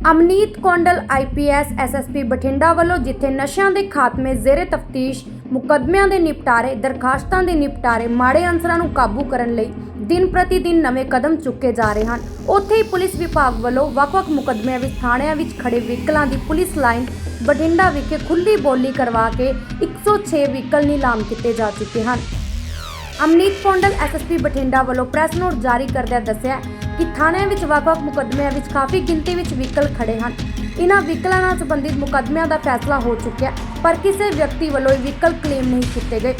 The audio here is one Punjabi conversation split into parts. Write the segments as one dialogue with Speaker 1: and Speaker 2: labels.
Speaker 1: ਅਮਨੀਤ ਕੌਂਡਲ ਆਈਪੀਐਸ ਐਸਐਸਪੀ ਬਠਿੰਡਾ ਵੱਲੋਂ ਜਿੱਥੇ ਨਸ਼ਿਆਂ ਦੇ ਖਾਤਮੇ ਜ਼ੇਰੇ ਤਫਤੀਸ਼, ਮੁਕੱਦਮਿਆਂ ਦੇ ਨਿਪਟਾਰੇ, ਦਰਖਾਸਤਾਂ ਦੇ ਨਿਪਟਾਰੇ ਮਾੜੇ ਅਨਸਰਾਂ ਨੂੰ ਕਾਬੂ ਕਰਨ ਲਈ ਦਿਨ ਪ੍ਰਤੀ ਦਿਨ ਨਵੇਂ ਕਦਮ ਚੁੱਕੇ ਜਾ ਰਹੇ ਹਨ। ਉੱਥੇ ਹੀ ਪੁਲਿਸ ਵਿਭਾਗ ਵੱਲੋਂ ਵੱਖ-ਵੱਖ ਮੁਕੱਦਮਿਆਂ ਵਿੱਚ ਥਾਣਿਆਂ ਵਿੱਚ ਖੜੇ ਵਹੀਕਲਾਂ ਦੀ ਪੁਲਿਸ ਲਾਈਨ ਬਠਿੰਡਾ ਵਿਖੇ ਖੁੱਲੀ ਬੋਲੀ ਕਰਵਾ ਕੇ 106 ਵਹੀਕਲ ਨਿਲਾਮ ਕੀਤੇ ਜਾ ਚੁੱਕੇ ਹਨ। ਅਮਨੀਤ ਪੌਂਡਲ ਐਸਐਸਪੀ ਬਠਿੰਡਾ ਵੱਲੋਂ ਪ੍ਰੈਸ ਨੋਟ ਜਾਰੀ ਕਰਦਿਆਂ ਦੱਸਿਆ ਕਿ ਥਾਣਿਆਂ ਵਿੱਚ ਵੱਖ-ਵੱਖ ਮੁਕੱਦਮਿਆਂ ਵਿੱਚ ਕਾਫੀ ਗਿਣਤੀ ਵਿੱਚ ਵਹੀਕਲ ਖੜੇ ਹਨ। ਇਹਨਾਂ ਵਹੀਕਲਾਂ ਨਾਲ ਸੰਬੰਧਿਤ ਮੁਕੱਦਮਿਆਂ ਦਾ ਫੈਸਲਾ ਹੋ ਚੁੱਕਿਆ ਪਰ ਕਿਸੇ ਵਿਅਕਤੀ ਵੱਲੋਂ ਇਹ ਵਹੀਕਲ ਕਲੇਮ ਨਹੀਂ ਕੀਤੇ ਗਏ।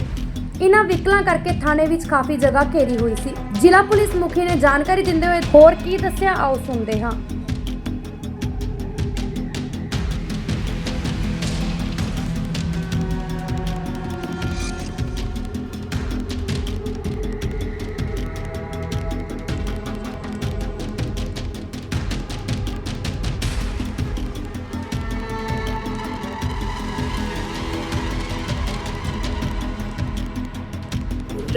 Speaker 1: ਇਹਨਾਂ ਵਹੀਕਲਾਂ ਕਰਕੇ ਥਾਣੇ ਵਿੱਚ ਕਾਫੀ ਜਗ੍ਹਾ ਘੇਰੀ ਹੋਈ ਸੀ। ਜ਼ਿਲ੍ਹਾ ਪੁਲਿਸ ਮੁਖੀ ਨੇ ਜਾਣਕਾਰੀ ਦਿੰਦੇ ਹੋਏ ਹੋਰ ਕੀ ਦੱਸਿਆ, ਆਓ ਸੁਣਦੇ ਹਾਂ।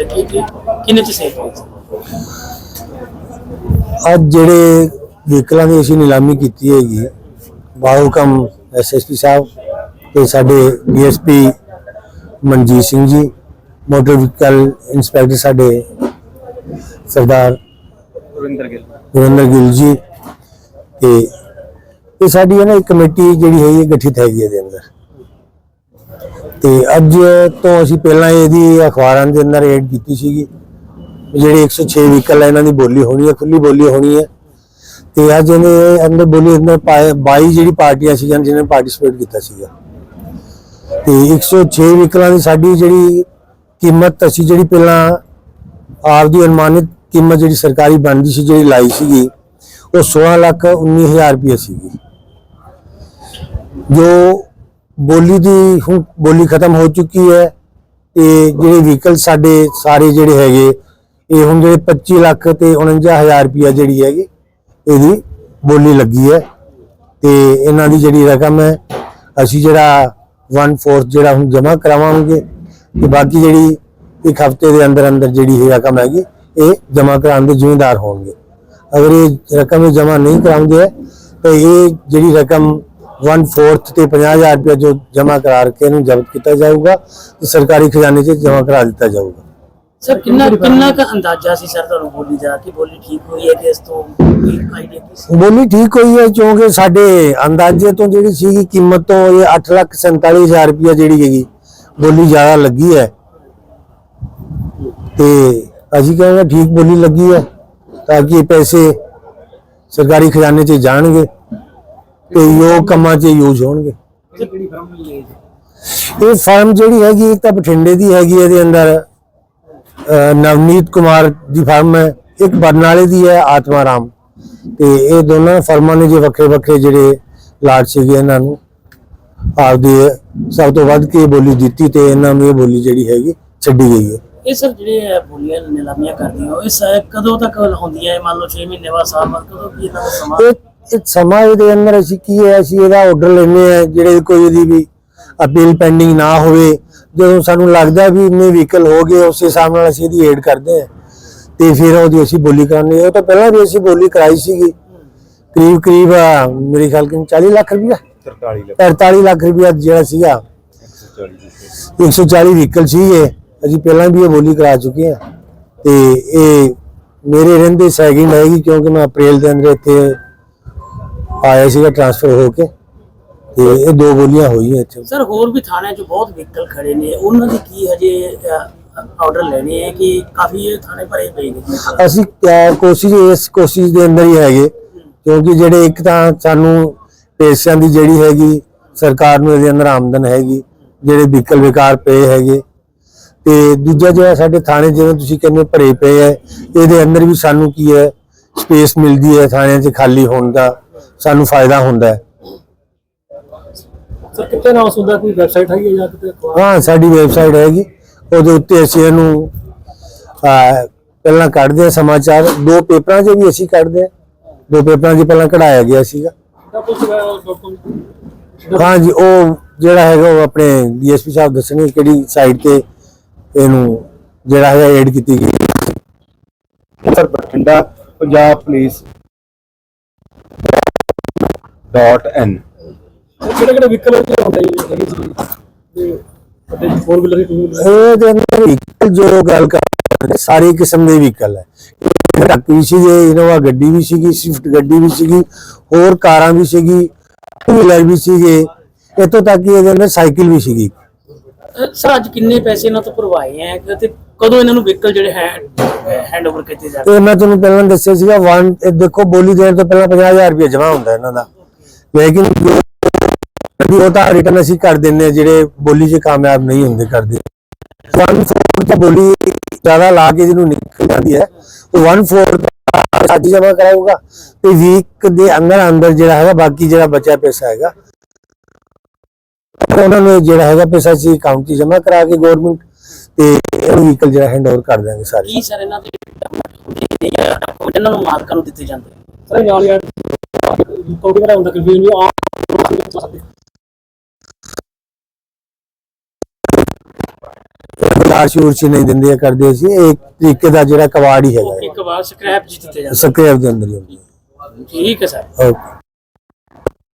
Speaker 2: ਲੱਗੀ ਕਿ ਕਿੰਨੇ ਚ ਸੇਫ ਹੋਈ
Speaker 3: ਅੱਜ ਜਿਹੜੇ ਵਹੀਕਲਾਂ ਦੀ ਅਸੀਂ ਨਿਲਾਮੀ ਕੀਤੀ ਹੈਗੀ ਬਾਹੁਕਮ ਐਸਐਸਪੀ ਸਾਹਿਬ ਤੇ ਸਾਡੇ DSP Manjeet Singh ji motor vehicle inspector ਸਾਡੇ ਸਰਦਾਰ
Speaker 2: ਰਵਿੰਦਰ ਗਿੱਲ।
Speaker 3: ਗੁਰਿੰਦਰ ਗਿੱਲ ਜੀ ਤੇ ਇਹ ਸਾਡੀ ਹੈ ਨਾ ਇੱਕ ਕਮੇਟੀ ਜਿਹੜੀ ਹੈ ਇਹ ਗਠਿਤ ਹੈਗੀ ਇਹਦੇ ਅੰਦਰ। ਤੇ ਅੱਜ ਤੋਂ ਅਸੀਂ ਪਹਿਲਾਂ ਇਹਦੀ ਅਖਬਾਰਾਂ ਦੇ ਅੰਦਰ ਐਡ ਕੀਤੀ ਸੀਗੀ। ਜਿਹੜੇ 106 ਵਹੀਕਲ ਹੈ ਇਹਨਾਂ ਦੀ ਬੋਲੀ ਹੋਣੀ ਹੈ ਖੁੱਲੀ ਬੋਲੀ ਹੋਣੀ ਹੈ ਤੇ ਅੱਜ ਇਹਨੇ ਅੰਦਰ ਬੋਲੀ ਅੰਦਰ 22 ਜਿਹੜੀ ਪਾਰਟੀਆਂ ਸੀਗੀਆਂ ਜਿਹਨੇ ਨੇ ਪਾਰਟਿਸਿਪੇਟ ਕੀਤਾ ਸੀਗਾ। ਤੇ 106 ਵਹੀਕਲਾਂ ਦੀ ਸਾਡੀ ਜਿਹੜੀ ਕੀਮਤ, ਅਸੀਂ ਜਿਹੜੀ ਪਹਿਲਾਂ ਆਪ ਦੀ ਅਨੁਮਾਨਿਤ ਕੀਮਤ ਜਿਹੜੀ ਸਰਕਾਰੀ ਬਣਦੀ ਸੀ, ਜਿਹੜੀ ਲਾਈ ਸੀਗੀ, ਉਹ 16 ਲੱਖ 19000 ਰੁਪਏ ਸੀਗੀ। ਜੋ ਬੋਲੀ ਦੀ ਹੁਣ ਬੋਲੀ ਖਤਮ ਹੋ ਚੁੱਕੀ ਹੈ ਤੇ ਜਿਹੜੇ ਵਹੀਕਲ ਸਾਡੇ ਸਾਰੇ ਜਿਹੜੇ ਹੈਗੇ, ਇਹ ਹੁਣ ਜਿਹੜੇ 25 ਲੱਖ ਤੇ 49000 ਰੁਪਏ ਜਿਹੜੀ ਹੈਗੀ, ਇਹਦੀ ਬੋਲੀ ਲੱਗੀ ਹੈ ਤੇ ਇਹਨਾਂ ਦੀ ਜਿਹੜੀ ਰਕਮ ਹੈ, ਅਸੀਂ ਜਿਹੜਾ 1/4 ਜਿਹੜਾ ਹੁਣ ਜਮ੍ਹਾਂ ਕਰਾਵਾਂਗੇ ਤੇ ਬਾਕੀ ਜਿਹੜੀ ਇੱਕ ਹਫ਼ਤੇ ਦੇ ਅੰਦਰ ਅੰਦਰ ਜਿਹੜੀ ਇਹ ਰਕਮ ਹੈਗੀ, ਇਹ ਜਮ੍ਹਾਂ ਕਰਾਉਣ ਦੇ ਜ਼ਿੰਮੇਦਾਰ ਹੋਣਗੇ। ਅਗਰ ਇਹ ਰਕਮ ਇਹ ਜਮ੍ਹਾਂ ਨਹੀਂ ਕਰਾਉਂਦੇ ਹੈ ਤਾਂ ਇਹ ਜਿਹੜੀ ਰਕਮ 1/4 ਤੇ 50000 ਰੁਪਏ ਜੋ ਜਮ੍ਹਾਂ ਕਰਾ ਕੇ ਇਹਨੂੰ ਜ਼ਬਤ ਕੀਤਾ ਜਾਊਗਾ ਤੇ ਸਰਕਾਰੀ ਖਜ਼ਾਨੇ 'ਚ ਜਮ੍ਹਾਂ ਕਰਾ ਦਿੱਤਾ ਜਾਊਗਾ।
Speaker 2: ਸਰ ਕਿੰਨਾ ਕਿੰਨਾ ਕ ਅੰਦਾਜ਼ਾ ਸੀ ਸਰ ਤੁਹਾਨੂੰ ਬੋਲੀ ਦਾ ਕਿ ਬੋਲੀ ਠੀਕ ਹੋਈ ਹੈ ਕਿ ਇਸ ਤੋਂ ਕੋਈ ਆਈਡੀਆ ਕੀ ਸੀ?
Speaker 3: ਬੋਲੀ ਠੀਕ ਹੋਈ ਹੈ ਕਿਉਂਕਿ ਸਾਡੇ ਅੰਦਾਜ਼ੇ ਤੋਂ ਜਿਹੜੀ ਸੀਗੀ ਕੀਮਤ ਤੋਂ ਇਹ 847000 ਰੁਪਏ ਜਿਹੜੀ ਹੈਗੀ ਬੋਲੀ ਜ਼ਿਆਦਾ ਲੱਗੀ ਹੈ। ਤੇ ਅਸੀਂ ਕਹਿੰਦੇ ਠੀਕ ਬੋਲੀ ਲੱਗੀ ਹੈ ਤਾਂ ਕਿ ਪੈਸੇ ਸਰਕਾਰੀ ਖਜ਼ਾਨੇ 'ਚ ਜਾਣਗੇ। ਤੇ ਯੋਗ ਕੰਮਾਂ 'ਚ ਯੂਜ਼ ਹੋਣਗੇ।
Speaker 2: ਕਿਹੜੀ ਫਰਮ ਮਿਲ ਗਈ
Speaker 3: ਇਹ ਫਰਮ ਜਿਹੜੀ ਹੈਗੀ ਇੱਕ ਤਾਂ ਬਠਿੰਡੇ ਦੀ ਹੈਗੀ ਇਹਦੇ ਅੰਦਰ ਅਹ, ਨਵਨੀਤ ਕੁਮਾਰ ਦੀ ਫਰਮ ਹੈ ਇੱਕ ਬਰਨਾਲੇ ਦੀ ਹੈ ਆਤਮਾ ਰਾਮ। ਤੇ ਇਹ ਦੋਨਾਂ ਫਰਮਾਂ ਨੇ ਜੇ ਵੱਖਰੇ ਵੱਖਰੇ ਜਿਹੜੇ ਲਾਟ ਸੀਗੇ ਇਹਨਾਂ ਨੂੰ ਆਪਦੀ ਸਭ ਤੋਂ ਵੱਧ ਕੇ ਬੋਲੀ ਦਿੱਤੀ ਤੇ ਇਹਨਾਂ ਨੂੰ ਇਹ ਬੋਲੀ ਜਿਹੜੀ ਹੈਗੀ ਛੱਡੀ ਗਈ ਹੈ।
Speaker 2: ਇਹ ਸਰ ਜਿਹੜੇ ਬੋਲੀਆਂ ਨਿਲਾਮੀਆਂ ਕਰਦੀਆਂ ਉਹ ਇਸ ਕਦੋਂ ਤੱਕ ਹੁੰਦੀਆਂ ਹੈ ਮੰਨ ਲਓ 6 ਮਹੀਨੇ ਬਾਅਦ ਸਾਲ ਬਾਅਦ ਕਦੋਂ ਕੀ ਇਹਨਾਂ ਦਾ ਸਮਾਂ?
Speaker 3: ਇਹ ਇਹ ਸਮਾਂ ਇਹਦੇ ਅੰਦਰ ਅਸੀਂ ਕੀ ਹੈ ਅਸੀਂ ਇਹਦਾ ਆਰਡਰ ਲੈਨੇ ਆ ਜਿਹੜੇ ਕੋਈ ਇਹਦੀ ਵੀ ਅਪੀਲ ਪੈਂਡਿੰਗ ਨਾ ਹੋਵੇ ਜਦੋਂ ਸਾਨੂੰ ਲੱਗਦਾ ਵੀ ਇੰਨੇ ਵਹੀਕਲ ਹੋ ਗਏ ਉਸੇ ਹਿਸਾਬ ਨਾਲ ਅਸੀਂ ਇਹਦੀ ਏਡ ਕਰਦੇ ਆ ਤੇ ਫਿਰ ਉਹਦੀ ਅਸੀਂ ਬੋਲੀ ਕਰਾਉਂਦੇ। ਉਹ ਤਾਂ ਪਹਿਲਾਂ ਵੀ ਅਸੀਂ ਬੋਲੀ ਕਰਾਈ ਸੀਗੀ। ਕਰੀਬ ਕਰੀਬ ਮੇਰੇ ਖਿਆਲ ਕਿ 40 ਲੱਖ ਰੁਪਇਆ।
Speaker 4: 43 ਲੱਖ।
Speaker 3: 43 ਲੱਖ ਰੁਪਇਆ ਜਿਹੜਾ ਸੀਗਾ। 140 ਵਹੀਕਲ ਸੀਗੇ। ਅਸੀਂ ਪਹਿਲਾਂ ਵੀ ਇਹ ਬੋਲੀ ਕਰਾ ਚੁੱਕੇ ਆ ਤੇ ਇਹ ਮੇਰੇ ਰਹਿੰਦੇ ਸੈਕਿੰਡ ਹੈਗੀ ਕਿਉਂਕਿ ਮੈਂ ਅਪ੍ਰੈਲ ਦੇ ਅੰਦਰ ਇੱਥੇ ਆਇਆ ਸੀਗਾ ਟ੍ਰਾਂਸਫਰ ਹੋ ਕੇ ਤੇ ਇਹ ਦੋ ਬੋਲੀਆਂ ਹੋਈਆਂ ਇੱਥੇ।
Speaker 2: ਸਰ ਹੋਰ ਵੀ ਥਾਣਿਆਂ 'ਚ ਬਹੁਤ ਵਹੀਕਲ ਖੜੇ ਨੇ। ਉਹਨਾਂ ਦੀ ਕੀ ਹਜੇ ਆਰਡਰ ਲੈਣੇ ਹੈ ਕਿ ਕਾਫੀ ਇਹ ਥਾਣੇ ਭਰੇ ਪਏ ਨੇ?
Speaker 3: ਅਸੀਂ ਅਹ, ਕੋਸ਼ਿਸ਼ ਇਸ ਕੋਸ਼ਿਸ਼ ਦੇ ਅੰਦਰ ਹੀ ਹੈਗੇ। ਕਿਉਂਕਿ ਜਿਹੜੇ ਇੱਕ ਤਾਂ ਸਾਨੂੰ ਪੈਸਿਆਂ ਦੀ ਜਿਹੜੀ ਹੈਗੀ ਸਰਕਾਰ ਨੂੰ ਇਹਦੇ ਅੰਦਰ ਆਮਦਨ ਹੈਗੀ ਜਿਹੜੇ ਵਿਕਲ ਵਿਕਾਰ ਪਏ ਹੈਗੇ। ਤੇ ਦੂਜਾ ਜਿਹੜਾ ਸਾਡੇ ਥਾਣੇ ਜਿਵੇਂ ਤੁਸੀਂ ਕਹਿੰਦੇ ਹੋ ਭਰੇ ਪਏ ਹੈ ਇਹਦੇ ਅੰਦਰ ਵੀ ਸਾਨੂੰ ਕੀ ਹੈ ਸਪੇਸ ਮਿਲਦੀ ਹੈ ਥਾਣਿਆਂ 'ਚ ਖਾਲੀ ਹੋਣ ਦਾ। ਸਾਨੂੰ ਫਾਇਦਾ ਹੁੰਦਾ ਹੈ।
Speaker 2: ਸਰ ਕਿਤੇ ਨਾ ਉਸਦਾ ਕੋਈ ਵੈਬਸਾਈਟ ਹੈਗੀ ਜਾਂ ਕਿਤੇ
Speaker 3: ਹਾਂ ਸਾਡੀ ਵੈਬਸਾਈਟ ਹੈਗੀ। ਉਹਦੇ ਉੱਤੇ ਅਸੀਂ ਇਹਨੂੰ ਅਹ, ਪਹਿਲਾਂ ਕੱਢਦੇ ਆ ਸਮਾਚਾਰ। ਦੋ ਪੇਪਰਾਂ 'ਚ ਵੀ ਅਸੀਂ ਕੱਢਦੇ ਆ ਦੋ ਪੇਪਰਾਂ 'ਚ ਪਹਿਲਾਂ ਕਢਾਇਆ ਗਿਆ ਸੀਗਾ। ਹਾਂ ਜੀ ਉਹ ਜਿਹੜਾ ਹੈਗਾ ਉਹ ਆਪਣੇ ਡੀਐਸਪੀ ਸਾਹਿਬ ਦੱਸਣਗੇ ਕਿਹੜੀ ਸਾਈਟ ਤੇ ਇਹਨੂੰ ਜਿਹੜਾ ਹੈਗਾ ਐਡ ਕੀਤੀ ਗਈ
Speaker 4: sir Bathinda Punjab police www.in
Speaker 2: ਕਿਹੜੇ ਕਿਹੜੇ ਵਹੀਕਲ ਹੁੰਦੇ ਹੈਗੇ ਸੀ ਤੇ ਅਤੇ ਫੋਰ ਵੀਲਰ ਦੀ ਟੂ ਵੀਲਰ
Speaker 3: ਇਹਦੇ ਅੰਦਰ ਵਹੀਕਲ ਜੋ ਗੱਲ ਨੇ, ਸਾਰੇ ਕਿਸਮ ਦੇ ਵਹੀਕਲ ਹੈ। ਟਰੱਕ ਵੀ ਸੀਗੇ ਇਨੋਵਾ ਗੱਡੀ ਵੀ ਸੀਗੀ ਸਵਿਫਟ ਗੱਡੀ ਵੀ ਸੀਗੀ ਹੋਰ ਕਾਰਾਂ ਵੀ ਸੀਗੀ ਟੂ ਵੀਲਰ ਵੀ ਸੀਗੇ। ਇੱਥੋਂ ਤੱਕ ਕਿ ਇਹਦੇ ਅੰਦਰ ਸਾਈਕਲ ਵੀ ਸੀਗੀ।
Speaker 2: ਸਰ ਅੱਜ ਕਿੰਨੇ ਪੈਸੇ ਇਹਨਾਂ ਤੋਂ ਭਰਵਾਏ ਹੈ ਤੇ ਕਦੋਂ ਇਹਨਾਂ ਨੂੰ ਵਹੀਕਲ ਜਿਹੜੇ ਹੈ ਹੈਂਡ ਓਵਰ ਕੀਤੇ ਜਾਣਗੇ
Speaker 3: ਤੇ ਮੈਂ ਤੁਹਾਨੂੰ ਪਹਿਲਾਂ ਦੱਸਿਆ ਸੀਗਾ ਵਨ ਇਹ ਦੇਖੋ ਬੋਲੀ ਦੇਣ ਤੋਂ ਪਹਿਲਾਂ 50000 ਰੁਪਏ ਜਮ੍ਹਾਂ ਹੁੰਦਾ ਇਹਨਾਂ ਦਾ। ਲੇਕਿਨ ਜੋ ਵੀ ਉਹ ਤਾਂ ਰਿਟਰਨ ਅਸੀਂ ਕਰ ਦਿੰਦੇ ਹਾਂ ਜਿਹੜੇ ਬੋਲੀ 'ਚ ਕਾਮਯਾਬ ਨਹੀਂ ਹੁੰਦੇ ਕਰਦੇ। ਵਨ ਫੋਰ ਤਾਂ ਬੋਲੀ ਜ਼ਿਆਦਾ ਲਾ ਕੇ ਜਿਹਨੂੰ ਨਿਕਲ ਜਾਂਦੀ ਹੈ ਉਹ ਵਨ ਫੋਰ ਅੱਜ ਜਮ੍ਹਾਂ ਕਰਾਊਗਾ ਤੇ ਵੀਕ ਦੇ ਅੰਦਰ ਅੰਦਰ ਜਿਹੜਾ ਹੈਗਾ ਬਾਕੀ ਜਿਹੜਾ ਬਚਿਆ ਪੈਸਾ ਹੈਗਾ ਉਹਨਾਂ ਨੂੰ ਜਿਹੜਾ ਹੈਗਾ ਪੈਸਾ ਸੀ ਅਕਾਊਂਟ 'ਚ ਜਮ੍ਹਾਂ ਕਰਾ ਕੇ ਗਵਰਨਮੈਂਟ ਤੇ ਇਹ ਵਹੀਕਲ ਜਿਹੜਾ ਹੈਂਡ ਓਵਰ ਕਰ ਦਿਆਂਗੇ ਸਾਰੇ।
Speaker 2: ਕੀ ਸਰ ਇਹਨਾਂ ਦੇ ਇਹਨਾਂ ਨੂੰ ਮਾਲਕਾਂ ਨੂੰ ਦਿੱਤੇ ਜਾਂਦੇ?
Speaker 5: ਸਰ ਬੜਾ ਹੁੰਦਾ ਕਨਫਿਊਜ਼ਨ ਵੀ ਆ
Speaker 3: ਬਾਜ਼ਾਰ ਸ਼ੂਰ ਚ ਨਹੀਂ ਦਿੰਦੇ ਆ, ਕਰਦੇ ਸੀ। ਇਹ ਇੱਕ ਤਰੀਕੇ ਦਾ ਜਿਹੜਾ ਕਵਾੜ ਹੀ ਹੈਗਾ।
Speaker 2: ਇੱਕ ਵਾਰ ਸਕ੍ਰੈਪ ਜੀ ਦਿੱਤੇ ਜਾਂਦੇ।
Speaker 3: ਸਕ੍ਰੈਪ ਦੇ ਅੰਦਰ ਹੀ ਹੁੰਦੀ
Speaker 2: ਠੀਕ ਹੈ ਸਰ।
Speaker 3: ਹੈ ਓਕੇ